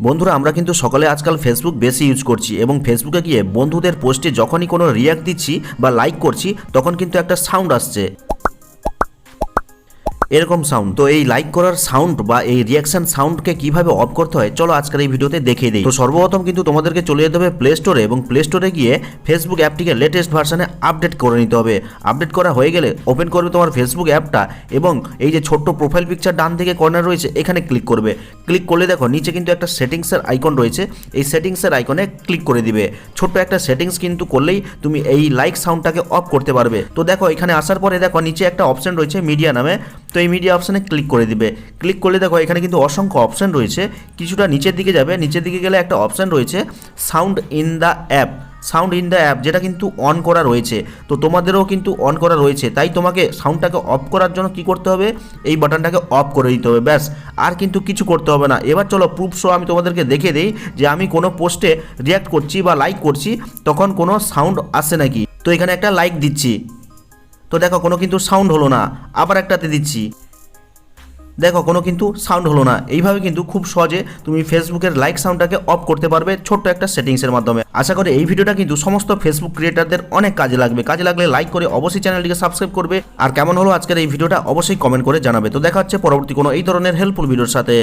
বন্ধুরা, আমরা কিন্তু সকালে আজকাল ফেসবুক বেশি ইউজ করছি এবং ফেসবুকে গিয়ে বন্ধুদের পোস্টে যখনই কোনো রিয়াক্ট দিচ্ছি বা লাইক করছি, তখন কিন্তু একটা সাউন্ড আসছে। এরকম সাউন্ড তো এই লাইক করার সাউন্ড বা এই রিয়াকশন সাউন্ডকে কীভাবে অফ করতে হয়, চলো আজকের এই ভিডিওতে দেখিয়ে দিই। তো সর্বপ্রথম কিন্তু তোমাদেরকে চলে যেতে হবে প্লে স্টোরে এবং প্লে স্টোরে গিয়ে ফেসবুক অ্যাপটিকে লেটেস্ট ভার্সনে আপডেট করে নিতে হবে। আপডেট করা হয়ে গেলে ওপেন করবে তোমার ফেসবুক অ্যাপটা এবং এই যে ছোট্ট প্রোফাইল পিকচার ডান দিকে কর্নার রয়েছে, এখানে ক্লিক করবে। ক্লিক করলে দেখো নিচে কিন্তু একটা সেটিংসের আইকন রয়েছে, এই সেটিংসের আইকনে ক্লিক করে দিবে। ছোট্ট একটা সেটিংস কিন্তু করলেই তুমি এই লাইক সাউন্ডটাকে অফ করতে পারবে। তো দেখো এখানে আসার পরে দেখো নিচে একটা অপশন রয়েছে মিডিয়া নামে। তো এই মিডিয়া অপশানে ক্লিক করে দিবে। ক্লিক করলে দেখো, এখানে কিন্তু অসংখ্য অপশন রয়েছে। কিছুটা নিচের দিকে যাবে। নিচের দিকে গেলে একটা অপশান রয়েছে sound in the app sound in the app যেটা কিন্তু অন করা রয়েছে। তো তোমাদেরও কিন্তু অন করা রয়েছে। তাই তোমাকে সাউন্ডটাকে অফ করার জন্য কি করতে হবে? এই বাটনটাকে অফ করে দিতে হবে, ব্যাস। আর কিন্তু কিছু করতে হবে না। এবার চলো প্রুফ শো আমি তোমাদেরকে দেখে দিই যে আমি কোনো পোস্টে রিয়াক্ট করছি বা লাইক করছি, তখন কোনো সাউন্ড আসে নাকি? তো এখানে একটা লাইক দিচ্ছি। তো দেখো, কোনো কিন্তু সাউন্ড হলো না। আবার একটাতে দিচ্ছি। দেখো, কোনো কিন্তু সাউন্ড হলো না। এইভাবে কিন্তু খুব সহজে তুমি ফেসবুকের লাইক সাউন্ডটাকে অফ করতে পারবে ছোট্ট একটা সেটিংসের মাধ্যমে। আশা করি এই ভিডিওটা কিন্তু সমস্ত ফেসবুক ক্রিয়েটারদের অনেক কাজে লাগবে। কাজে লাগলে লাইক করে অবশ্যই চ্যানেলটিকে সাবস্ক্রাইব করবে। আর কেমন হলো আজকের এই ভিডিওটা অবশ্যই কমেন্ট করে জানাবে। তো দেখা হচ্ছে পরবর্তী কোনো এই ধরনের হেল্পফুল ভিডিওর সাথে।